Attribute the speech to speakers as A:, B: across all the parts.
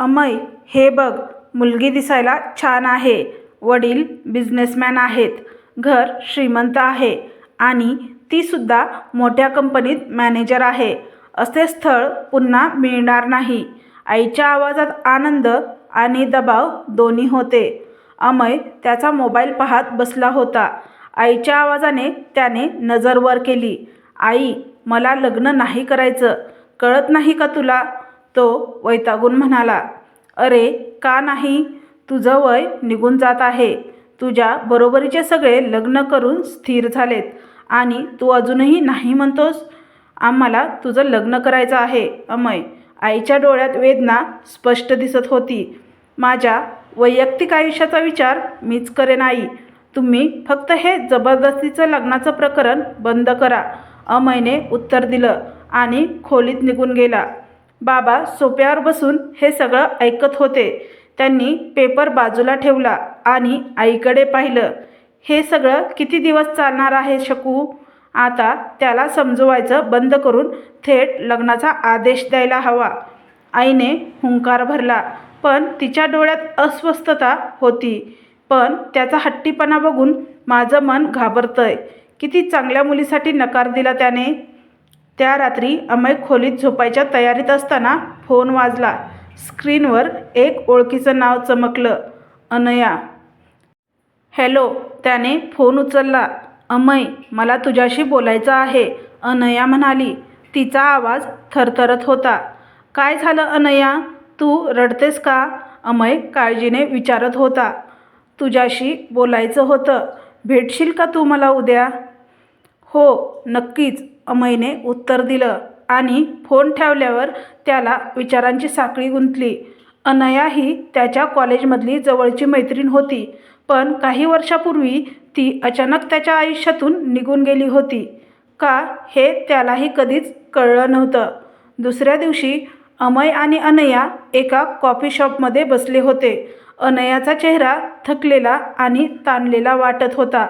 A: अमय हे बघ मुलगी दिसायला छान आहे. वडील बिझनेसमॅन आहेत. घर श्रीमंत आहे. आणि तीसुद्धा मोठ्या कंपनीत मॅनेजर आहे. असे स्थळ पुन्हा मिळणार नाही. आईच्या आवाजात आनंद आणि दबाव दोन्ही होते. अमय त्याचा मोबाईल पाहत बसला होता. आईच्या आवाजाने त्याने नजर वर केली. आई मला लग्न नाही करायचं. कळत नाही का तुला? तो वैतागून म्हणाला अरे का नाही? तुझं वय निघून जात आहे. तुझ्या बरोबरीचे सगळे लग्न करून स्थिर झालेत आणि तू अजूनही नाही म्हणतोस? आम्हाला तुझं लग्न करायचं आहे अमय. आईच्या डोळ्यात वेदना स्पष्ट दिसत होती. माझ्या वैयक्तिक आयुष्याचा विचार मीच करेन आई. तुम्ही फक्त हे जबरदस्तीचं लग्नाचं प्रकरण बंद करा. अमयने उत्तर दिलं आणि खोलीत निघून गेला. बाबा सोप्यावर बसून हे सगळं ऐकत होते. त्यांनी पेपर बाजूला ठेवला आणि आईकडे पाहिलं. हे सगळं किती दिवस चालणार आहे शकू? आता त्याला समजवायचं बंद करून थेट लग्नाचा आदेश द्यायला हवा. आईने हुंकार भरला. पण तिच्या डोळ्यात अस्वस्थता होती. पण त्याचा हट्टीपणा बघून माझं मन घाबरतंय. किती चांगल्या मुलीसाठी नकार दिला त्याने. त्या रात्री अमय खोलीत झोपायच्या तयारीत असताना फोन वाजला. स्क्रीनवर एक ओळखीचं नाव चमकलं. अनया. हॅलो त्याने फोन उचलला. अमय मला तुझ्याशी बोलायचं आहे. अनया म्हणाली. तिचा आवाज थरथरत होता. काय झालं अनया? तू रडतेस का? अमय काळजीने विचारत होता. तुझ्याशी बोलायचं होतं. भेटशील का तू मला उद्या? हो नक्कीच. अमयने उत्तर दिलं आणि फोन ठेवल्यावर त्याला विचारांची साखळी गुंतली. अनया ही त्याच्या कॉलेजमधली जवळची मैत्रीण होती पण काही वर्षापूर्वी ती अचानक त्याच्या आयुष्यातून निघून गेली होती. का हे त्यालाही कधीच कळलं नव्हतं. दुसऱ्या दिवशी अमय आणि अनया एका कॉफी शॉपमध्ये बसले होते. अनयाचा चेहरा थकलेला आणि ताणलेला वाटत होता.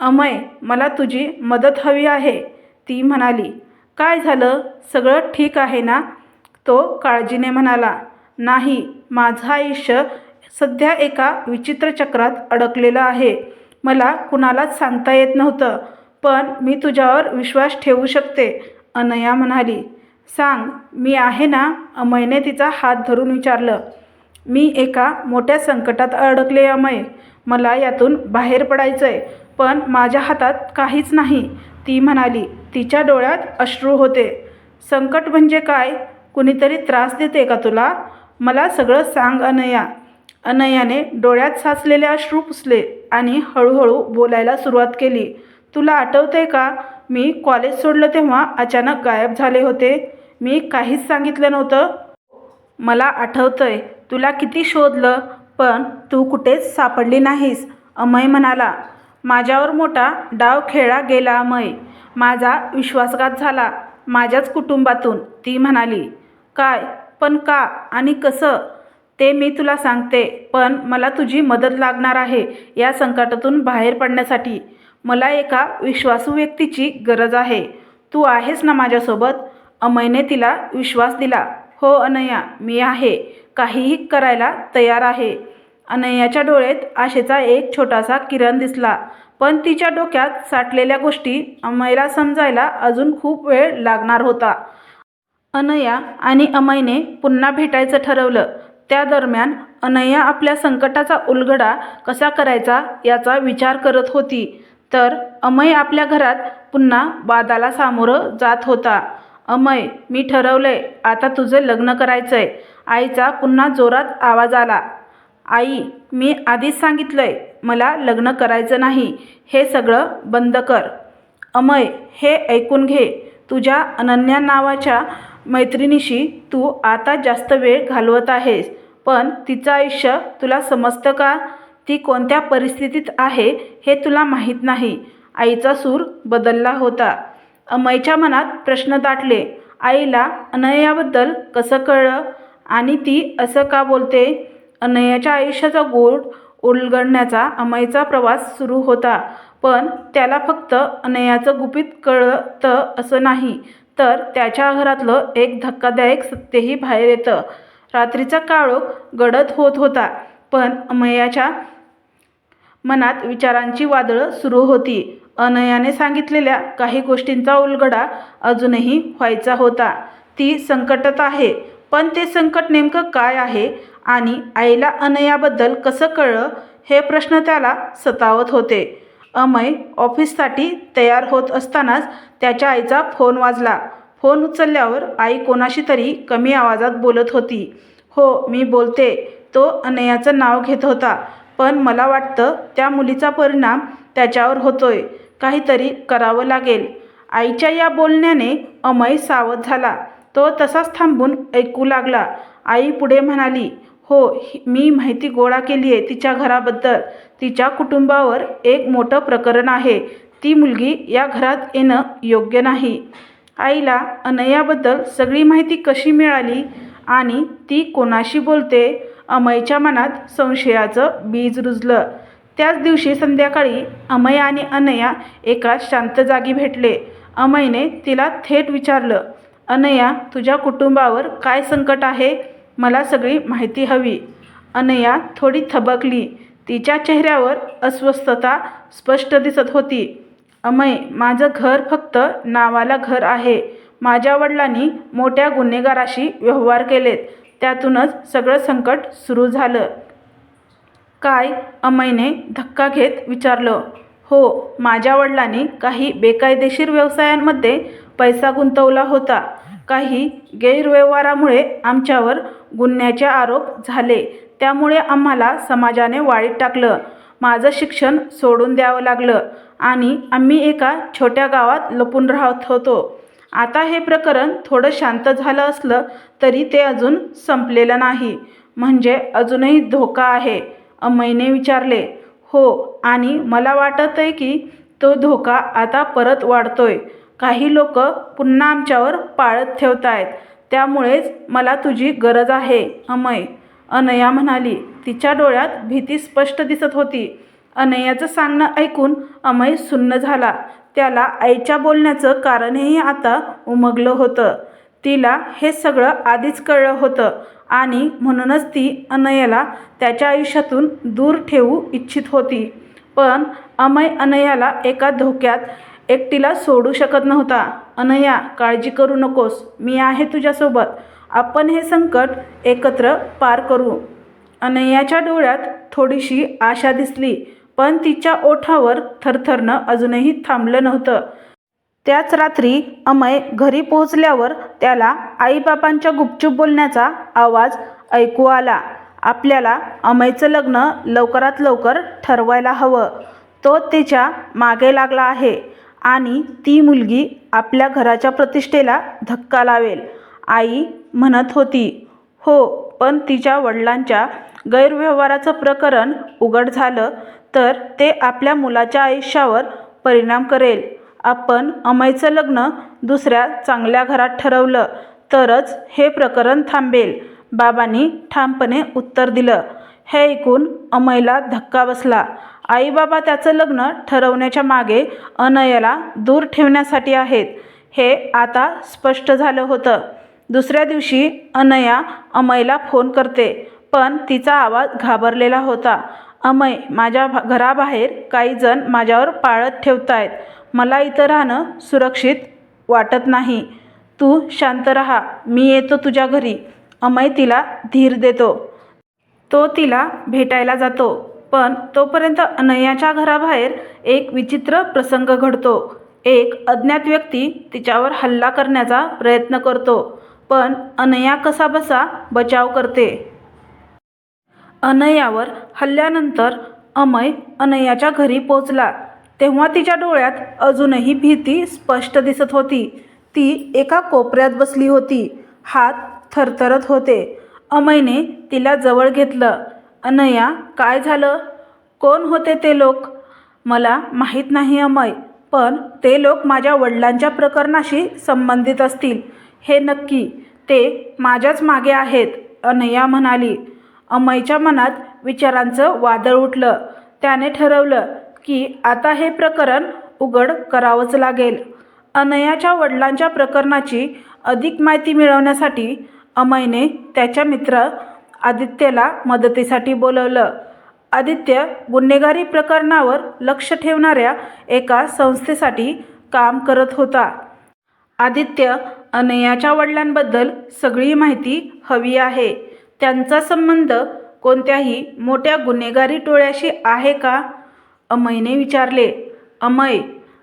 A: अमय मला तुझी मदत हवी आहे. ती म्हणाली काय झालं? सगळं ठीक आहे ना? तो काळजीने म्हणाला नाही माझं आयुष्य सध्या एका विचित्र चक्रात अडकलेलं आहे. मला कुणालाच सांगता येत नव्हतं पण मी तुझ्यावर विश्वास ठेवू शकते अनया म्हणाली. सांग मी आहे ना? अमयने तिचा हात धरून विचारलं. मी एका मोठ्या संकटात अडकले अमय. मला यातून बाहेर पडायचं आहे पण माझ्या हातात काहीच नाही. ती म्हणाली तिच्या डोळ्यात अश्रू होते. संकट म्हणजे काय? कुणीतरी त्रास देते का तुला? मला सगळं सांग अनया. अनयाने डोळ्यात साचलेले अश्रू पुसले आणि हळूहळू बोलायला सुरुवात केली. तुला आठवते का? मी कॉलेज सोडलं तेव्हा अचानक गायब झाले होते. मी काहीच सांगितलं नव्हतं. मला आठवतंय. तुला किती शोधलं पण तू कुठेच सापडली नाहीस अमय म्हणाला. माझ्यावर मोठा डाव खेळला गेला मय. माझा विश्वासघात झाला. माझ्याच कुटुंबातून ती म्हणाली काय पण का आणि कसं? ते मी तुला सांगते पण मला तुझी मदत लागणार आहे या संकटातून बाहेर पडण्यासाठी. मला एका विश्वासू व्यक्तीची गरज आहे. तू आहेस ना माझ्यासोबत? अमयने तिला विश्वास दिला हो अनया मी आहे. काहीही करायला तयार आहे. अनयाच्या डोळ्यात आशेचा एक छोटासा किरण दिसला. पण तिच्या डोक्यात साठलेल्या गोष्टी अमयला समजायला अजून खूप वेळ लागणार होता. अनया आणि अमयने पुन्हा भेटायचं ठरवलं. त्या दरम्यान अनया आपल्या संकटाचा उलगडा कसा करायचा याचा विचार करत होती. तर अमय आपल्या घरात पुन्हा वादाला सामोरं जात होता. अमय मी ठरवलंय आता तुझं लग्न करायचंय. आईचा पुन्हा जोरात आवाज आला. आई मी आधीच सांगितलंय मला लग्न करायचं नाही हे सगळं बंद कर. अमय हे ऐकून घे तुझ्या अनन्या नावाच्या मैत्रिणीशी तू आता जास्त वेळ घालवत आहेस पण तिचं आयुष्य तुला समजतं का? ती कोणत्या परिस्थितीत आहे हे तुला माहीत नाही. आईचा सूर बदलला होता. अमयच्या मनात प्रश्न दाटले. आईला अनयाबद्दल कसं कळलं? आणि ती असं का बोलते? अनयाच्या आयुष्याचा गोड उलगडण्याचा अमयचा प्रवास सुरू होता. पण त्याला फक्त अनयाचं गुपित कळतं असं नाही तर त्याच्या घरातलं एक धक्कादायक सत्यही बाहेर येतं. रात्रीचा काळोख गडद होत होता पण अमयाच्या मनात विचारांची वादळं सुरू होती. अनयाने सांगितलेल्या काही गोष्टींचा उलगडा अजूनही व्हायचा होता. ती संकटात आहे पण ते संकट नेमकं काय आहे आणि आईला अनयाबद्दल कसं कळलं हे प्रश्न त्याला सतावत होते. अमय ऑफिससाठी तयार होत असतानाच त्याच्या आईचा फोन वाजला. फोन उचलल्यावर आई कोणाशी तरी कमी आवाजात बोलत होती. हो मी बोलते. तो अनयाचं नाव घेत होता. पण मला वाटतं त्या मुलीचा परिणाम त्याच्यावर होतोय. काहीतरी करावं लागेल. आईच्या या बोलण्याने अमय सावध झाला. तो तसाच थांबून ऐकू लागला. आई पुढे म्हणाली हो मी माहिती गोळा केली आहे तिच्या घराबद्दल. तिच्या कुटुंबावर एक मोठं प्रकरण आहे. ती मुलगी या घरात येणं योग्य नाही. आईला अनयाबद्दल सगळी माहिती कशी मिळाली आणि ती कोणाशी बोलते? अमयच्या मनात संशयाचं बीज रुजलं. त्याच दिवशी संध्याकाळी अमय आणि अनया एका शांत जागी भेटले. अमयने तिला थेट विचारलं अनया तुझ्या कुटुंबावर काय संकट आहे? मला सगळी माहिती हवी. अनया थोडी थबकली. तिच्या चेहऱ्यावर अस्वस्थता स्पष्ट दिसत होती. अमय माझं घर फक्त नावाला घर आहे. माझ्या वडिलांनी मोठ्या गुन्हेगाराशी व्यवहार केलेत. त्यातूनच सगळं संकट सुरू झालं. काय अमयने धक्का घेत विचारलं. हो माझ्या वडिलांनी काही बेकायदेशीर व्यवसायांमध्ये पैसा गुंतवला होता. काही गैरव्यवहारामुळे आमच्यावर गुन्ह्याचे आरोप झाले. त्यामुळे आम्हाला समाजाने वाळीत टाकलं. माझं शिक्षण सोडून द्यावं लागलं आणि आम्ही एका छोट्या गावात लपून राहत होतो. आता हे प्रकरण थोडं शांत झालं असलं तरी ते अजून संपलेलं नाही. म्हणजे अजूनही धोका आहे अमयने विचारले. हो आणि मला वाटत आहे की तो धोका आता परत वाढतोय. काही लोक पुन्हा आमच्यावर पाळत ठेवत आहेत त्यामुळेच मला तुझी गरज आहे अमय. अनया म्हणाली तिच्या डोळ्यात भीती स्पष्ट दिसत होती. अनयाचं सांगणं ऐकून अमय सुन्न झाला. त्याला आईच्या बोलण्याचं कारणही आता उमगलं होतं. तिला हे सगळं आधीच कळलं होतं आणि म्हणूनच ती अनयाला त्याच्या आयुष्यातून दूर ठेवू इच्छित होती. पण अमय अनयाला एका धोक्यात एकटीला सोडू शकत नव्हता. अनया काळजी करू नकोस. मी आहे तुझ्यासोबत. आपण हे संकट एकत्र पार करू. अनयाच्या डोळ्यात थोडीशी आशा दिसली पण तिच्या ओठावर थरथरणं अजूनही थांबलं नव्हतं. त्याच रात्री अमय घरी पोहोचल्यावर त्याला आईबापांच्या गुपचूप बोलण्याचा आवाज ऐकू आला. आपल्याला अमयचं लग्न लवकरात लवकर ठरवायला हवं. तो तिच्यामागे लागला आहे. आणि ती मुलगी आपल्या घराच्या प्रतिष्ठेला धक्का लावेल आई म्हणत होती. हो पण तिच्या वडिलांच्या गैरव्यवहाराचं प्रकरण उघड झालं तर ते आपल्या मुलाच्या आयुष्यावर परिणाम करेल. आपण अमयचं लग्न दुसऱ्या चांगल्या घरात ठरवलं तरच हे प्रकरण थांबेल बाबांनी ठामपणे उत्तर दिलं. हे ऐकून अमयला धक्का बसला. आई बाबा त्याचं लग्न ठरवण्याच्या मागे अनयला दूर ठेवण्यासाठी आहेत. हे आता स्पष्ट झालं होतं. दुसऱ्या दिवशी अनया अमयला फोन करते पण तिचा आवाज घाबरलेला होता. अमय माझ्या घराबाहेर काही जण माझ्यावर पाळत ठेवत आहेत मला इथं राहणं सुरक्षित वाटत नाही. तू शांत राहा. मी येतो तुझ्या घरी. अमय तिला धीर देतो. तो तिला भेटायला जातो पण तोपर्यंत अनयाच्या घराबाहेर एक विचित्र प्रसंग घडतो. एक अज्ञात व्यक्ती तिच्यावर हल्ला करण्याचा प्रयत्न करतो पण अनया कसाबसा बचाव करते. अनयावर हल्ल्यानंतर अमय अनयाच्या घरी पोचला तेव्हा तिच्या डोळ्यात अजूनही भीती स्पष्ट दिसत होती. ती एका कोपऱ्यात बसली होती. हात थरथरत होते. अमयने तिला जवळ घेतलं. अनया काय झालं? कोण होते ते लोक? मला माहीत नाही अमय पण ते लोक माझ्या वडिलांच्या प्रकरणाशी संबंधित असतील. हे नक्की ते माझ्याच मागे आहेत अनया म्हणाली. अमयच्या मनात विचारांचं वादळ उठलं. त्याने ठरवलं की आता हे प्रकरण उघड करावंच लागेल. अनयाच्या वडिलांच्या प्रकरणाची अधिक माहिती मिळवण्यासाठी अमयने त्याच्या मित्र आदित्यला मदतीसाठी बोलवलं. आदित्य गुन्हेगारी प्रकरणावर लक्ष ठेवणाऱ्या एका संस्थेसाठी काम करत होता. आदित्य अनयाच्या वडिलांबद्दल सगळी माहिती हवी आहे. त्यांचा संबंध कोणत्याही मोठ्या गुन्हेगारी टोळ्याशी आहे का? अमयने विचारले अमय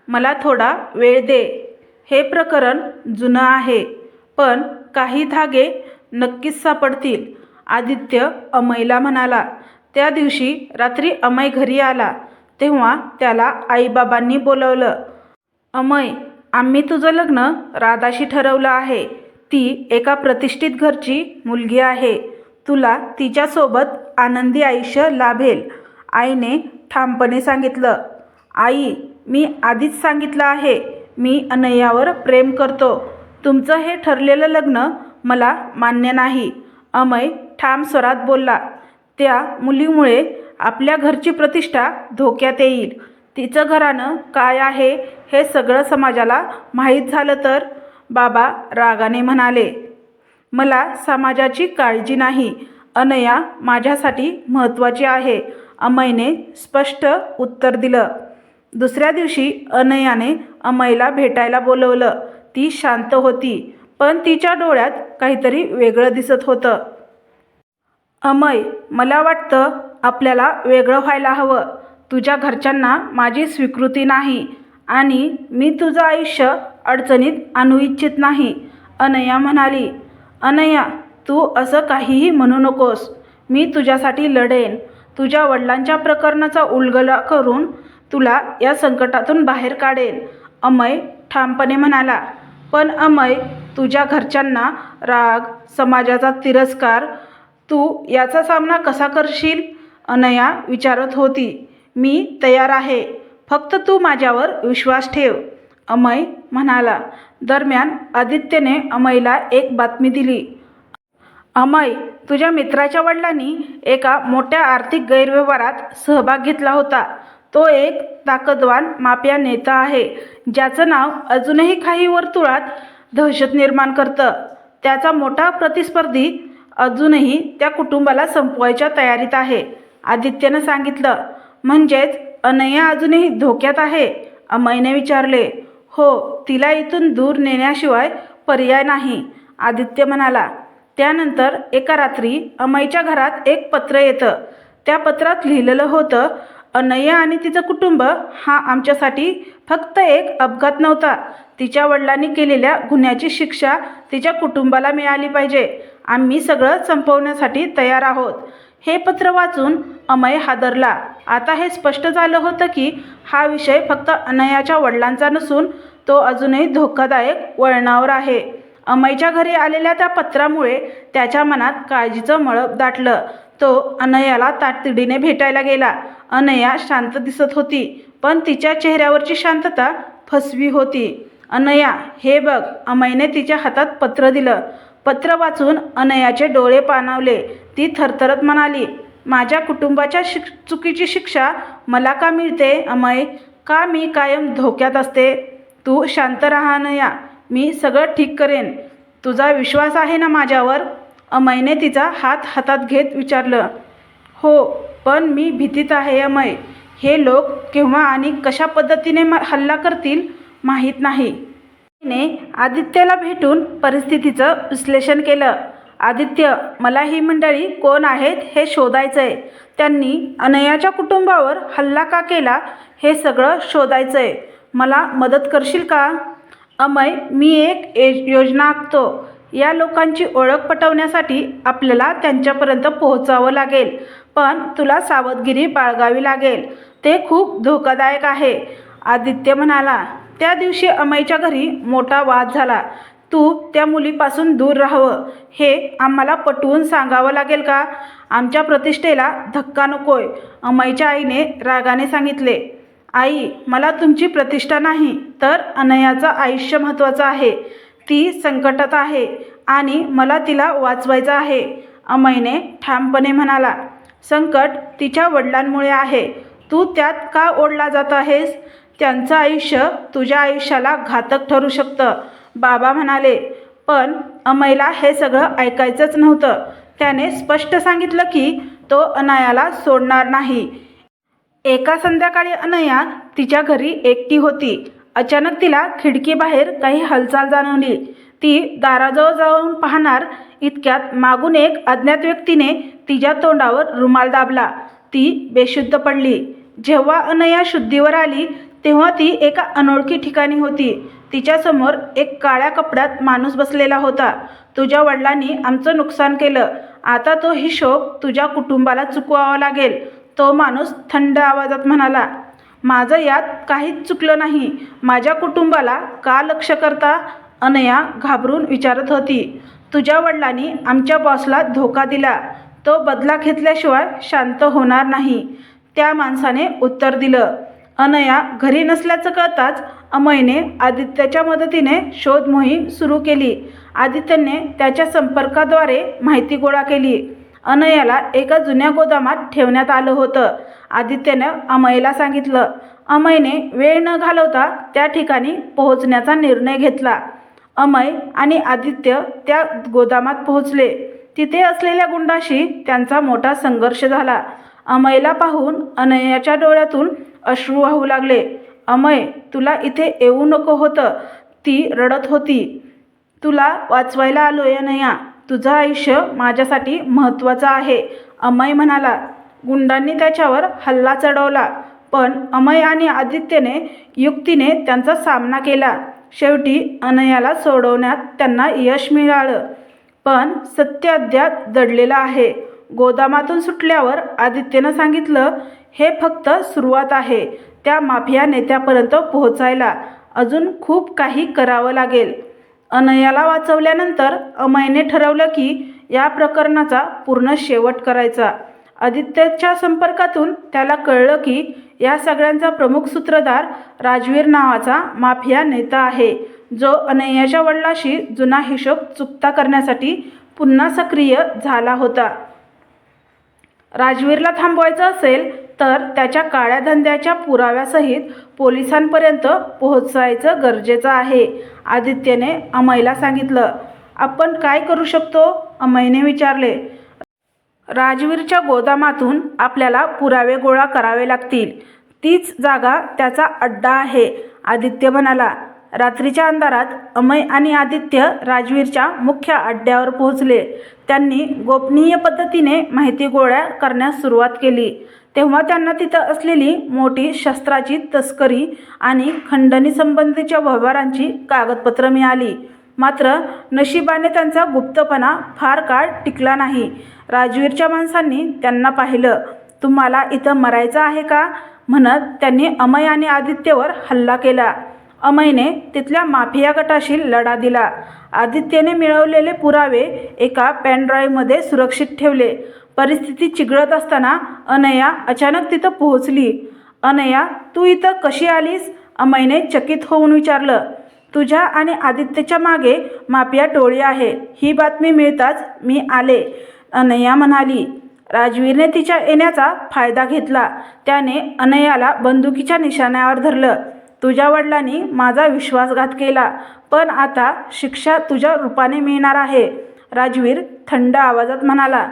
A: मला थोडा वेळ दे. हे प्रकरण जुनं आहे पण काही धागे नक्कीच सापडतील. आदित्य अमयला म्हणाला त्या दिवशी रात्री अमय घरी आला तेव्हा त्याला आईबाबांनी बोलवलं. अमय आम्ही तुझं लग्न राधाशी ठरवलं आहे. ती एका प्रतिष्ठित घरची मुलगी आहे. तुला तिच्यासोबत आनंदी आयुष्य लाभेल. आईने ठामपणे सांगितलं आई मी आधीच सांगितलं आहे मी अनयावर प्रेम करतो. तुमचं हे ठरलेलं लग्न मला मान्य नाही. अमय ठाम स्वरात बोलला. त्या मुलीमुळे आपल्या घरची प्रतिष्ठा धोक्यात येईल. तिचं घरानं काय आहे हे सगळं समाजाला माहीत झालं तर बाबा रागाने म्हणाले मला समाजाची काळजी नाही. अनया माझ्यासाठी महत्त्वाची आहे. अमयने स्पष्ट उत्तर दिलं. दुसऱ्या दिवशी अनयाने अमयला भेटायला बोलवलं. ती शांत होती पण तिच्या डोळ्यात काहीतरी वेगळं दिसत होतं. अमय मला वाटतं आपल्याला वेगळं व्हायला हवं. तुझ्या घरच्यांना माझी स्वीकृती नाही आणि मी तुझं आयुष्य अडचणीत आणू इच्छित नाही अनया म्हणाली. अनया तू असं काहीही म्हणू नकोस. मी तुझ्यासाठी लढेन. तुझ्या वडिलांच्या प्रकरणाचा उलगला करून तुला या संकटातून बाहेर काढेन अमय ठामपणे म्हणाला. पण अमय तुझ्या घरच्यांना राग समाजाचा तिरस्कार तू याचा सामना कसा करशील? अनया विचारत होती. मी तयार आहे. फक्त तू माझ्यावर विश्वास ठेव. अमय म्हणाला. दरम्यान आदित्यने अमयला एक बातमी दिली. अमय तुझ्या मित्राच्या वडिलांनी एका मोठ्या आर्थिक गैरव्यवहारात सहभाग घेतला होता. तो एक ताकदवान माफिया नेता आहे ज्याचं नाव अजूनही काही वर्तुळात दहशत निर्माण करतं. त्याचा मोठा प्रतिस्पर्धी अजूनही त्या कुटुंबाला संपवायच्या तयारीत आहे. आदित्यनं सांगितलं म्हणजेच अनया अजूनही धोक्यात आहे अमयने विचारले. हो तिला इथून दूर नेण्याशिवाय पर्याय नाही आदित्य म्हणाला. त्यानंतर एका रात्री अमयच्या घरात एक पत्र येतं. त्या पत्रात लिहिलेलं होतं अनया आणि तिचं कुटुंब हा आमच्यासाठी फक्त एक अपघात नव्हता. तिच्या वडिलांनी केलेल्या गुन्ह्याची शिक्षा तिच्या कुटुंबाला मिळाली पाहिजे. आम्ही सगळं संपवण्यासाठी तयार आहोत. हे पत्र वाचून अमय हादरला. आता हे स्पष्ट झालं होतं की हा विषय फक्त अनयाच्या वडिलांचा नसून तो अजूनही धोकादायक वळणावर आहे. अमयच्या घरी आलेल्या त्या पत्रामुळे त्याच्या मनात काळजीचं मळप दाटलं. तो अनयाला ताटतिडीने भेटायला गेला. अनया शांत दिसत होती पण तिच्या चेहऱ्यावरची शांतता फसवी होती. अनया हे बघ अमयने तिच्या हातात पत्र दिलं. पत्र वाचून अनयाचे डोळे पाणावले. ती थरथरत म्हणाली माझ्या कुटुंबाच्या शिक चुकीची शिक्षा मला का मिळते अमय? का मी कायम धोक्यात असते? तू शांत राहा अनया. मी सगळं ठीक करेन. तुझा विश्वास आहे ना माझ्यावर? अमयने तिचा हात हातात घेत विचारलं हो पण मी भीतीत आहे अमय. हे लोक केव्हा आणि कशा पद्धतीने म हल्ला करतील माहीत नाही. तिने आदित्यला भेटून परिस्थितीचं विश्लेषण केलं. आदित्य मला ही मंडळी कोण आहेत हे शोधायचं आहे त्यांनी अनयाच्या कुटुंबावर हल्ला का केला हे सगळं शोधायचं आहे मला मदत करशील का? अमय मी एक ए- योजना आखतो. या लोकांची ओळख पटवण्यासाठी आपल्याला त्यांच्यापर्यंत पोहोचावं लागेल. पण तुला सावधगिरी बाळगावी लागेल. ते खूप धोकादायक आहे. आदित्य म्हणाला त्या दिवशी अमयच्या घरी मोठा वाद झाला. तू त्या मुलीपासून दूर राहावं. हे आम्हाला पटवून सांगावं लागेल का? आमच्या प्रतिष्ठेला धक्का नकोय अमयच्या आईने रागाने सांगितले. आई मला तुमची प्रतिष्ठा नाही तर अनयाचं आयुष्य महत्त्वाचं आहे. ती संकटात आहे आणि मला तिला वाचवायचं आहे. अमयने ठामपणे म्हणाला संकट तिच्या वडिलांमुळे आहे. तू त्यात का ओढला जात आहेस? त्यांचं आयुष्य तुझ्या आयुष्याला घातक ठरू शकतं. बाबा म्हणाले पण अमयला हे सगळं ऐकायचंच नव्हतं. त्याने स्पष्ट सांगितलं की तो अनयाला सोडणार नाही. एका संध्याकाळी अनया तिच्या घरी एकटी होती. अचानक तिला खिडकीबाहेर काही हालचाल जाणवली. ती दाराजवळ जाऊन पाहणार इतक्यात मागून एक अज्ञात व्यक्तीने तिच्या तोंडावर रुमाल दाबला. ती बेशुद्ध पडली. जेव्हा अनया शुद्धीवर आली तेव्हा ती एका अनोळखी ठिकाणी होती. तिच्यासमोर एक काळ्या कपड्यात माणूस बसलेला होता. तुझ्या वडिलांनी आमचं नुकसान केलं. आता तो हिशोब तुझ्या कुटुंबाला चुकवावा लागेल. तो माणूस थंड आवाजात म्हणाला माझं यात काहीच चुकलं नाही. माझ्या कुटुंबाला का लक्ष करता अनया घाबरून विचारत होती. तुझ्या वडिलांनी आमच्या बॉसला धोका दिला. तो बदला घेतल्याशिवाय शांत होणार नाही. त्या माणसाने उत्तर दिलं. अनया घरी नसल्याचं कळताच अमयने आदित्याच्या मदतीने शोध मोहीम सुरू केली. आदित्यने त्याच्या संपर्काद्वारे माहिती गोळा केली. अनयाला एका जुन्या गोदामात ठेवण्यात आलं होतं. आदित्यनं अमयला सांगितलं अमयने वेळ न घालवता त्या ठिकाणी पोहोचण्याचा निर्णय घेतला. अमय आणि आदित्य त्या गोदामात पोहोचले. तिथे असलेल्या गुंडाशी त्यांचा मोठा संघर्ष झाला. अमयला पाहून अनयाच्या डोळ्यातून अश्रू वाहू लागले. अमय तुला इथे येऊ नको होतं. ती रडत होती. तुला वाचवायला आलो आहे नया तुझं आयुष्य माझ्यासाठी महत्त्वाचं आहे. अमय म्हणाला गुंडांनी त्याच्यावर हल्ला चढवला पण अमय आणि आदित्यने युक्तीने त्यांचा सामना केला. शेवटी अनयाला सोडवण्यात त्यांना यश मिळालं. पण सत्य अद्याप दडलेलं आहे. गोदामातून सुटल्यावर आदित्यनं सांगितलं हे फक्त सुरुवात आहे. त्या माफिया नेत्यापर्यंत पोहोचायला अजून खूप काही करावं लागेल. अनयाला वाचवल्यानंतर अमयने ठरवलं की या प्रकरणाचा पूर्ण शेवट करायचा. आदित्यच्या संपर्कातून त्याला कळलं की या सगळ्यांचा प्रमुख सूत्रधार राजवीर नावाचा माफिया नेता आहे जो अनयाच्या वडिलाशी जुना हिशोब चुकता करण्यासाठी पुन्हा सक्रिय झाला होता. राजवीरला थांबवायचं असेल तर त्याच्या काळ्या धंद्याच्या पुराव्यासहित पोलिसांपर्यंत पोहोचायचं गरजेचं आहे आदित्यने अमयला सांगितलं. आपण काय करू शकतो? अमयने विचारले. राजवीरच्या गोदामातून आपल्याला पुरावे गोळा करावे लागतील. तीच जागा त्याचा अड्डा आहे आदित्य म्हणाला. रात्रीच्या अंधारात अमय आणि आदित्य राजवीरच्या मुख्य अड्ड्यावर पोहोचले. त्यांनी गोपनीय पद्धतीने माहिती गोळ्या करण्यास सुरुवात केली. तेव्हा त्यांना तिथं असलेली मोठी शस्त्राची तस्करी आणि खंडणी संबंधीच्या व्यवहारांची कागदपत्रं मिळाली. मात्र नशिबाने त्यांचा गुप्तपणा फार काळ टिकला नाही. राजवीरच्या माणसांनी त्यांना पाहिलं. तुम्हाला इथं मरायचं आहे का? म्हणत त्यांनी अमय आणि आदित्यवर हल्ला केला. अमयने तिथल्या माफिया गटाशी लढा दिला. आदित्यने मिळवलेले पुरावे एका पॅनड्राईव्हमध्ये सुरक्षित ठेवले. परिस्थिती चिघळत असताना अनया अचानक तिथं पोहोचली. अनया तू इथं कशी आलीस? अमयने चकित होऊन विचारलं. तुझ्या आणि आदित्यच्या मागे मापिया टोळी आहे. ही बातमी मिळताच मी आले अनया म्हणाली. राजवीरने तिच्या येण्याचा फायदा घेतला. त्याने अनयाला बंदुकीच्या निशाण्यावर धरलं. तुझ्या वडिलांनी माझा विश्वासघात केला पण आता शिक्षा तुझ्या रूपाने मिळणार आहे राजवीर थंड आवाजात म्हणाला.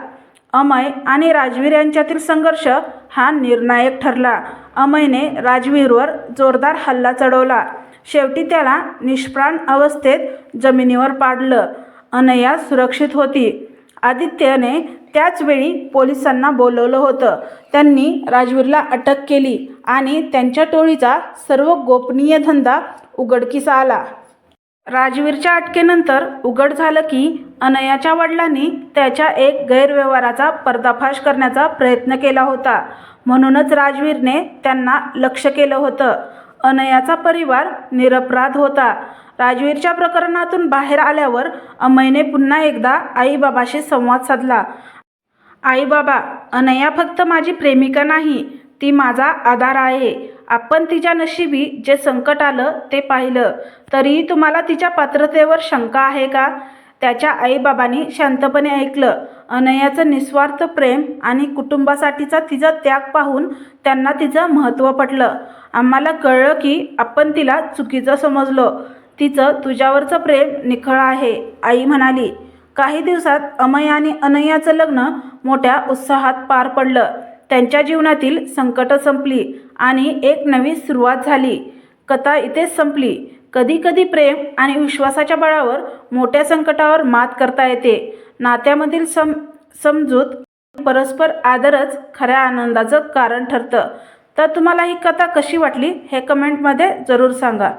A: अमय आणि राजवीर यांच्यातील संघर्ष हा निर्णायक ठरला. अमयने राजवीरवर जोरदार हल्ला चढवला. शेवटी त्याला निष्प्राण अवस्थेत जमिनीवर पाडलं. अनया सुरक्षित होती. आदित्यने त्याचवेळी पोलिसांना बोलवलं होतं. त्यांनी राजवीरला अटक केली आणि त्यांच्या टोळीचा सर्व गोपनीय धंदा उघडकीस आला. राजवीरच्या अटकेनंतर उघड झालं की अनयाच्या वडिलांनी त्याच्या एक गैरव्यवहाराचा पर्दाफाश करण्याचा प्रयत्न केला होता. म्हणूनच राजवीरने त्यांना लक्ष केलं होतं. अनयाचा परिवार निरपराध होता. राजवीरच्या प्रकरणातून बाहेर आल्यावर अमयने पुन्हा एकदा आईबाबाशी संवाद साधला. आईबाबा अनया फक्त माझी प्रेमिका नाही ती माझा आधार आहे. आपण तिच्या नशिबी जे संकट आलं ते पाहिलं. तरीही तुम्हाला तिच्या पात्रतेवर शंका आहे का? त्याच्या आईबाबांनी शांतपणे ऐकलं. अनयाचं निस्वार्थ प्रेम आणि कुटुंबासाठीचा तिचा त्याग पाहून त्यांना तिचं महत्त्व पटलं. आम्हाला कळलं की आपण तिला चुकीचं समजलो. तिचं तुझ्यावरचं प्रेम निखळ आहे आई म्हणाली. काही दिवसात अमय आणि अनयाचं लग्न मोठ्या उत्साहात पार पडलं. त्यांच्या जीवनातील संकटं संपली आणि एक नवी सुरुवात झाली. कथा इथेच संपली. कधीकधी प्रेम आणि विश्वासाच्या बळावर मोठ्या संकटावर मात करता येते. नात्यामधील सम समजूत परस्पर आदरच खऱ्या आनंदाचं कारण ठरतं. तर तुम्हाला ही कथा कशी वाटली हे कमेंटमध्ये जरूर सांगा.